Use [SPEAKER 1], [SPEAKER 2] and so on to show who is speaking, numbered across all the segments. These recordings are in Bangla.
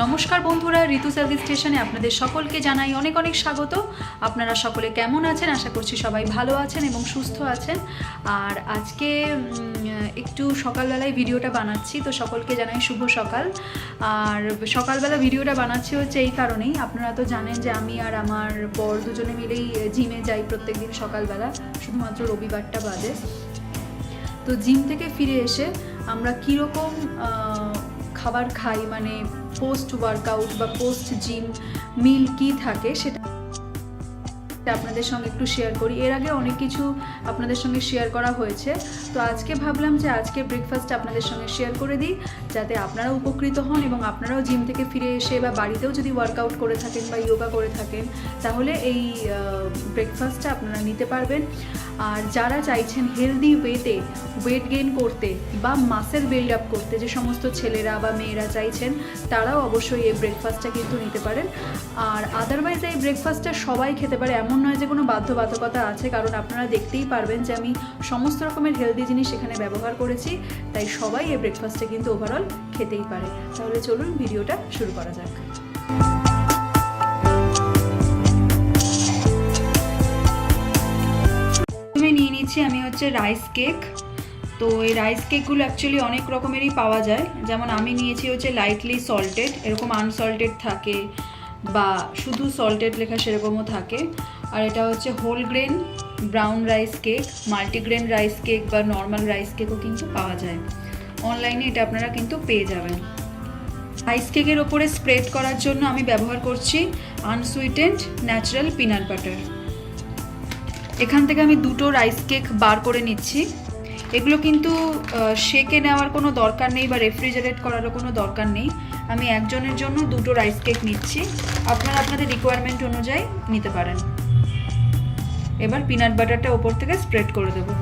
[SPEAKER 1] নমস্কার বন্ধুরা, ঋতু সার্ভিস স্টেশনে আপনাদের সকলকে জানাই অনেক অনেক স্বাগত। আপনারা সকলে কেমন আছেন? আশা করছি সবাই ভালো আছেন এবং সুস্থ আছেন। আর আজকে একটু সকালবেলায় ভিডিওটা বানাচ্ছি, তো সকলকে জানাই শুভ সকাল। আর সকালবেলা ভিডিওটা বানাচ্ছি হচ্ছে এই কারণেই। আপনারা তো জানেন যে আমি আর আমার বর দুজনে মিলেই জিমে যাই প্রত্যেকদিন সকালবেলা, শুধুমাত্র রবিবারটা বাদে। তো জিম থেকে ফিরে এসে আমরা কীরকম খাবার খাই মানে পোস্ট ওয়ার্কআউট বা পোস্ট জিম মিল কি থাকে সেটা আপনাদের সঙ্গে একটু শেয়ার করি। এর আগে অনেক কিছু আপনাদের সঙ্গে শেয়ার করা হয়েছে। তো আজকে ভাবলাম যে আজকে ব্রেকফাস্ট আপনাদের সঙ্গে শেয়ার করে দিই, যাতে আপনারা উপকৃত হন এবং আপনারাও জিম থেকে ফিরে এসে বা বাড়িতেও যদি ওয়ার্কআউট করে থাকেন বা যোগা করে থাকেন, তাহলে এই ব্রেকফাস্টটা আপনারা নিতে পারবেন। আর যারা চাইছেন হেলদি ওয়েতে ওয়েট গেইন করতে বা মাসেল বিল্ড আপ করতে, যে সমস্ত ছেলেরা বা মেয়েরা চাইছেন, তারাও অবশ্যই এই ব্রেকফাস্টটা কিন্তু নিতে পারেন। আর আদারওয়াইজ এই ব্রেকফাস্টটা সবাই খেতে পারে, এমন নয় যে কোনো বাধ্যবাধকতা আছে, কারণ আপনারা দেখতেই পারবেন যে আমি সমস্ত রকমের হেলদি জিনিস এখানে ব্যবহার করেছি, তাই সবাই এই ব্রেকফাস্টে কিন্তু ওভারঅল খেতেই পারে। তাহলে চলুন ভিডিওটা শুরু করা যাক। নিয়ে নিচ্ছি আমি হচ্ছে রাইস কেক তো এই রাইস কেকগুলো অ্যাকচুয়ালি অনেক রকমেরই পাওয়া যায়। যেমন আমি নিয়েছি হচ্ছে লাইটলি সল্টেড এরকম আনসল্টেড থাকে বা শুধু সল্টেড লেখা সেরকমও থাকে। আর এটা হচ্ছে whole grain brown rice cake multigrain rice cake বা নর্মাল রাইস কেকও কিন্তু পাওয়া যায়। অনলাইনে এটা আপনারা কিন্তু পেয়ে যাবেন। রাইস কেকের ওপরে স্প্রেড করার জন্য আমি ব্যবহার করছি আনসুইটেন্ড ন্যাচারাল পিনাট বাটার এখান থেকে আমি দুটো রাইস কেক বার করে নিচ্ছি। এগুলো কিন্তু শেকে নেওয়ার কোনো দরকার নেই বা রেফ্রিজারেট করারও কোনো দরকার নেই। আমি একজনের জন্য দুটো রাইস কেক নিচ্ছি। আপনারা আপনাদের রিকোয়ারমেন্ট অনুযায়ী নিতে পারেন। এবার পিনাট বাটারটা ওপর থেকে স্প্রেড করে দেবো।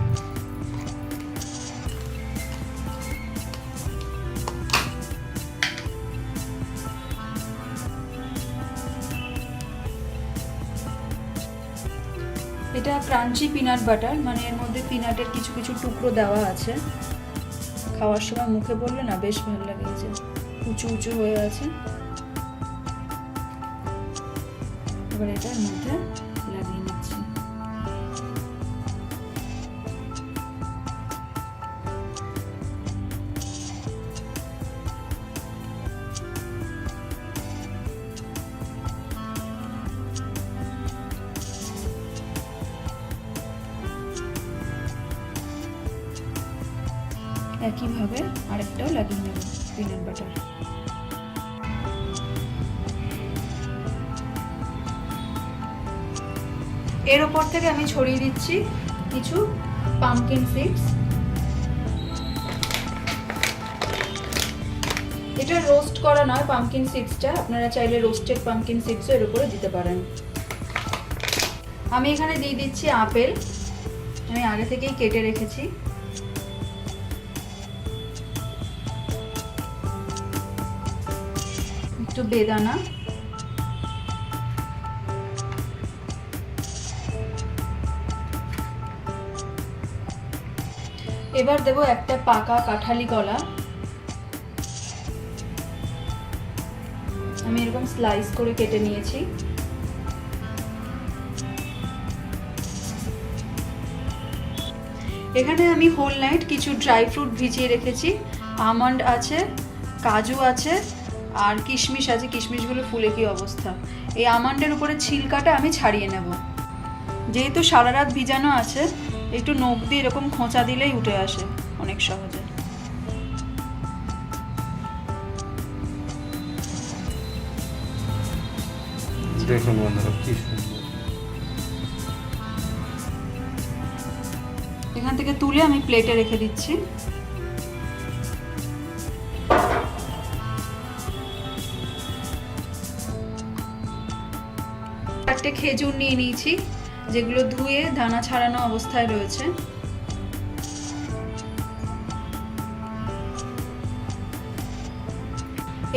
[SPEAKER 1] এটা ক্রাঞ্চি পিনাট বাটার মানে এর মধ্যে পিনাটের কিছু কিছু টুকরো দেওয়া আছে। খাওয়ার সময় মুখে পড়লে না, বেশ ভালো লাগে যে উঁচু উঁচু হয়ে আছে। এবার এটার মধ্যে একইভাবে আরেকটাও লাগিয়ে নেব পিনাট বাটার এর ওপর থেকে আমি ছড়িয়ে দিচ্ছি কিছু পামকিন সিডস এটা রোস্ট করা নয় পাম্পকিন সিডসটা আপনারা চাইলে রোস্টেড পামকিন সিডসও এর উপরে দিতে পারেন। আমি এখানে দিয়ে দিচ্ছি আপেল। আমি আগে থেকেই কেটে রেখেছি। একটু বেদানা এবার দেব একটা পাকা কাঁঠালি কলা আমি এরকম স্লাইস করে কেটে নিয়েছি। এখানে আমি হোল নাইট কিছু ড্রাই ফ্রুট ভিজিয়ে রেখেছি। আমন্ড আছে, কাজু আছে আর কিশমিশ আছে কিশমিশগুলো ফুলে কি অবস্থা? এই আমন্ডের উপরে ছিলকাটা আমি ছাড়িয়ে নেব। যেহেতু সারা রাত ভিজানো আছে একটু নখ দিয়ে এরকম খোঁচা দিলেই উঠে আসে অনেক সহজে।
[SPEAKER 2] দেখুন বন্ধুরা কি সুন্দর।
[SPEAKER 1] এখান থেকে তুলে আমি প্লেটে রেখে দিচ্ছি। চারটে খেজুর নিয়ে নিয়েছি, যেগুলো ধুয়ে দানা ছাড়ানো অবস্থায় রয়েছে।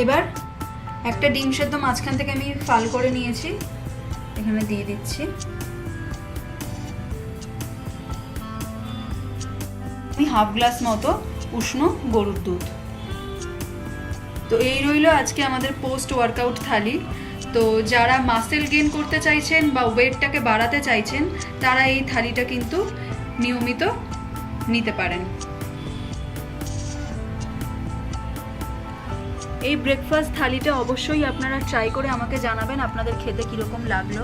[SPEAKER 1] এবার একটা ডিম সেদ্ধ মাঝখান থেকে আমি ফাল করে নিয়েছি, এখানে দিয়ে দিচ্ছি। আমি হাফ গ্লাস মতো উষ্ণ গরুর দুধ। তো এই রইল আজকে আমাদের পোস্ট ওয়ার্কআউট থালি। তো যারা মাসেল গেন করতে চাইছেন বা ওয়েটটাকে বাড়াতে চাইছেন, তারা এই থালিটা কিন্তু নিয়মিত নিতে পারেন। এই ব্রেকফাস্ট থালিটা অবশ্যই আপনারা ট্রাই করে আমাকে জানাবেন আপনাদের খেতে কীরকম লাগল।